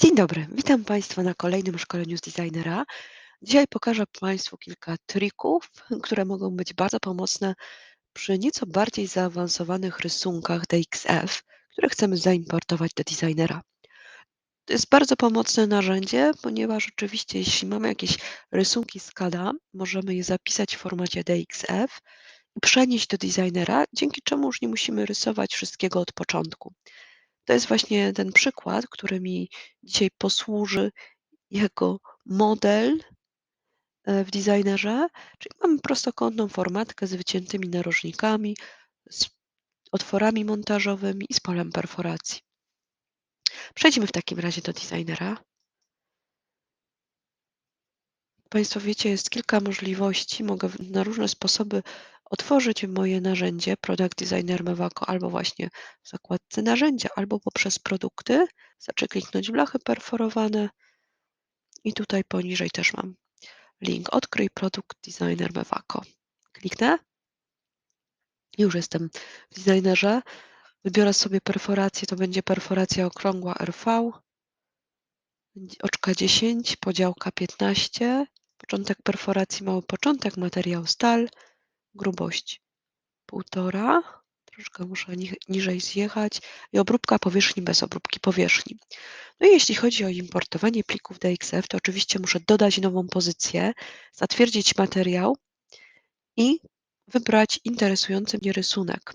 Dzień dobry, witam Państwa na kolejnym szkoleniu z designera. Dzisiaj pokażę Państwu kilka trików, które mogą być bardzo pomocne przy nieco bardziej zaawansowanych rysunkach DXF, które chcemy zaimportować do designera. To jest bardzo pomocne narzędzie, ponieważ oczywiście jeśli mamy jakieś rysunki SCADA, możemy je zapisać w formacie DXF i przenieść do designera, dzięki czemu już nie musimy rysować wszystkiego od początku. To jest właśnie ten przykład, który mi dzisiaj posłuży jako model e, w designerze, czyli mamy prostokątną formatkę z wyciętymi narożnikami, z otworami montażowymi i z polem perforacji. Przejdźmy w takim razie do designera. Państwo wiecie, jest kilka możliwości. Mogę na różne sposoby otworzyć moje narzędzie Product Designer Mevako albo właśnie w zakładce narzędzia, albo poprzez produkty. Wystarczy kliknąć blachy perforowane i tutaj poniżej też mam link Odkryj Produkt Designer Mevako. Kliknę. Już jestem w designerze. Wybiorę sobie perforację, to będzie perforacja okrągła RV. Oczka 10, podziałka 15. Początek perforacji mały początek, materiał stal, grubość 1,5. Troszkę muszę niżej zjechać. I obróbka powierzchni bez obróbki powierzchni. No i jeśli chodzi o importowanie plików DXF, to oczywiście muszę dodać nową pozycję, zatwierdzić materiał i wybrać interesujący mnie rysunek.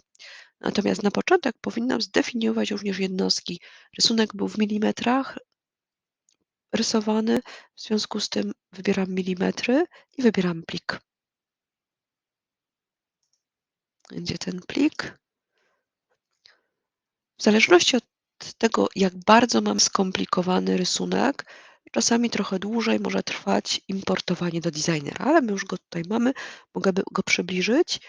Natomiast na początek powinnam zdefiniować również jednostki. Rysunek był w milimetrach rysowany, w związku z tym wybieram milimetry i wybieram plik. Będzie ten plik. W zależności od tego, jak bardzo mam skomplikowany rysunek, czasami trochę dłużej może trwać importowanie do designera, ale my już go tutaj mamy, mogę go przybliżyć.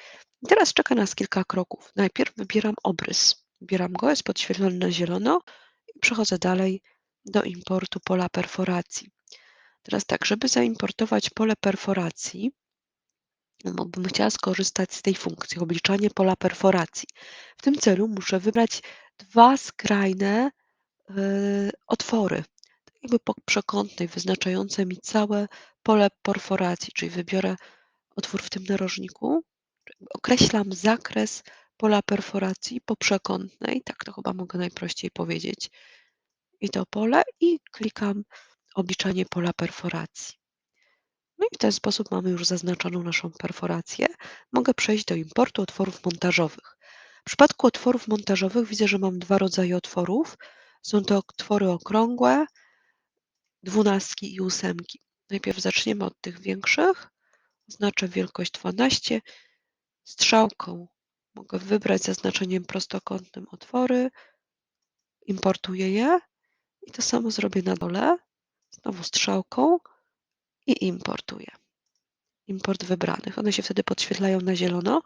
I teraz czeka nas kilka kroków. Najpierw wybieram obrys. Wybieram go, jest podświetlony na zielono i przechodzę dalej do importu pola perforacji. Teraz tak, żeby zaimportować pole perforacji, no bym chciała skorzystać z tej funkcji obliczanie pola perforacji. W tym celu muszę wybrać dwa skrajne y, otwory, tak jakby po przekątnej, wyznaczające mi całe pole perforacji, czyli wybiorę otwór w tym narożniku, określam zakres pola perforacji po przekątnej, tak to chyba mogę najprościej powiedzieć, i to pole i klikam obliczanie pola perforacji. No i w ten sposób mamy już zaznaczoną naszą perforację. Mogę przejść do importu otworów montażowych. W przypadku otworów montażowych widzę, że mam dwa rodzaje otworów. Są to otwory okrągłe, dwunastki i ósemki. Najpierw zaczniemy od tych większych. Oznaczę wielkość 12. Strzałką mogę wybrać zaznaczeniem prostokątnym otwory. Importuję je i to samo zrobię na dole. Znowu strzałką i importuję. Import wybranych. One się wtedy podświetlają na zielono.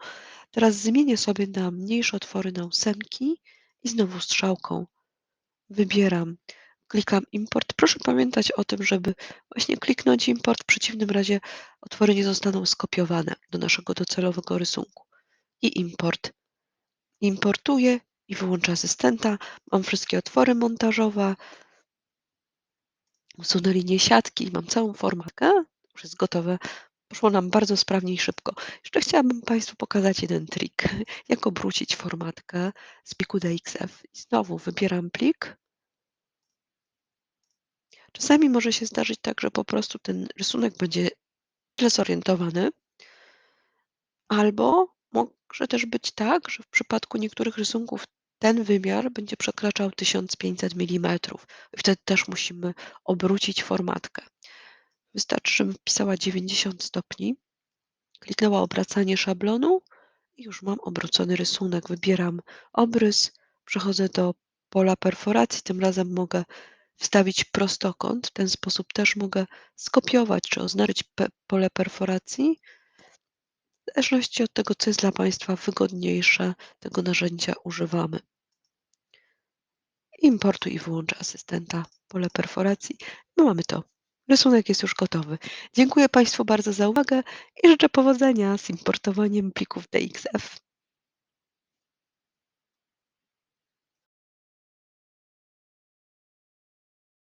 Teraz zmienię sobie na mniejsze otwory na ósemki i znowu strzałką wybieram, klikam import. Proszę pamiętać o tym, żeby właśnie kliknąć import, w przeciwnym razie otwory nie zostaną skopiowane do naszego docelowego rysunku. I import. Importuję i wyłączę asystenta. Mam wszystkie otwory montażowe, usunę linię siatki, mam całą formatkę, już jest gotowe. Poszło nam bardzo sprawnie i szybko. Jeszcze chciałabym Państwu pokazać jeden trik, jak obrócić formatkę z pliku DXF. I znowu wybieram plik. Czasami może się zdarzyć tak, że po prostu ten rysunek będzie źle zorientowany, albo może też być tak, że w przypadku niektórych rysunków ten wymiar będzie przekraczał 1500 mm. Wtedy też musimy obrócić formatkę. Wystarczy, żebym wpisała 90 stopni, kliknęła obracanie szablonu i już mam obrócony rysunek. Wybieram obrys, przechodzę do pola perforacji. Tym razem mogę wstawić prostokąt. W ten sposób też mogę skopiować czy oznaczyć pole perforacji. W zależności od tego, co jest dla Państwa wygodniejsze, tego narzędzia używamy importuj i wyłącz asystenta, pole perforacji. No mamy to. Rysunek jest już gotowy. Dziękuję Państwu bardzo za uwagę i życzę powodzenia z importowaniem plików DXF.